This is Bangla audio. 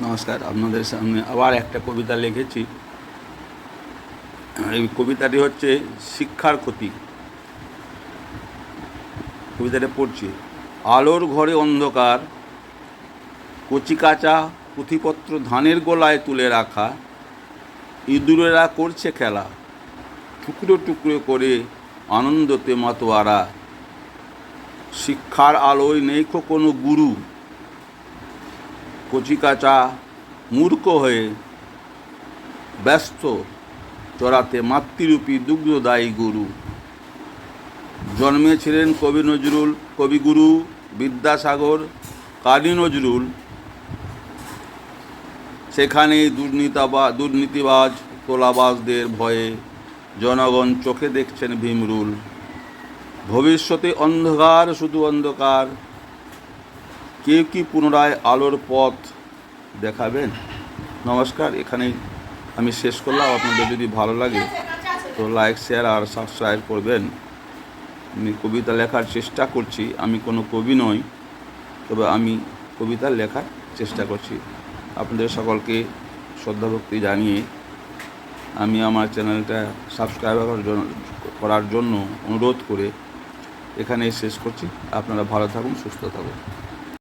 নমস্কার, আপনাদের সামনে আবার একটা কবিতা লিখেছি। এই কবিতাটি হচ্ছে শিক্ষার ক্ষতি। কবিতাটা পড়ছি। আলোর ঘরে অন্ধকার কচিকাচা পুঁথিপত্র ধানের গোলায় তুলে রাখা, ইঁদুরেরা করছে খেলা, টুকরো টুকরো করে আনন্দতে মাতোয়ারা। শিক্ষার আলোয় নেই কোনো গুরু কচিকাচা মূর্খ হয়ে ব্যস্ত চড়াতে মাতৃরূপী দুগ্ধদায়ী গুরু। জন্মেছিলেন কবি নজরুল কবিগুরু বিদ্যাসাগর, কালী নজরুল। সেখানেই দুর্নীতাবা, দুর্নীতিবাজ তোলাবাজদের ভয়ে জনগণ চোখে দেখছেন ভীমরুল। ভবিষ্যতে অন্ধকার, শুধু অন্ধকার। কেউ কি পুনরায় আলোর পথ দেখাবেন? নমস্কার, এখানেই আমি শেষ করলাম। আপনাদের যদি ভালো লাগে, তো লাইক শেয়ার আর সাবস্ক্রাইব করবেন। আমি কবিতা লেখার চেষ্টা করছি। আমি কোনো কবি নই, তবে আমি কবিতা লেখার চেষ্টা করছি। আপনাদের সকলকে শ্রদ্ধাভক্তি জানিয়ে আমি আমার চ্যানেলটা সাবস্ক্রাইব করার জন্য করার জন্য অনুরোধ করে এখানে শেষ করছি। আপনারা ভালো থাকুন, সুস্থ থাকুন।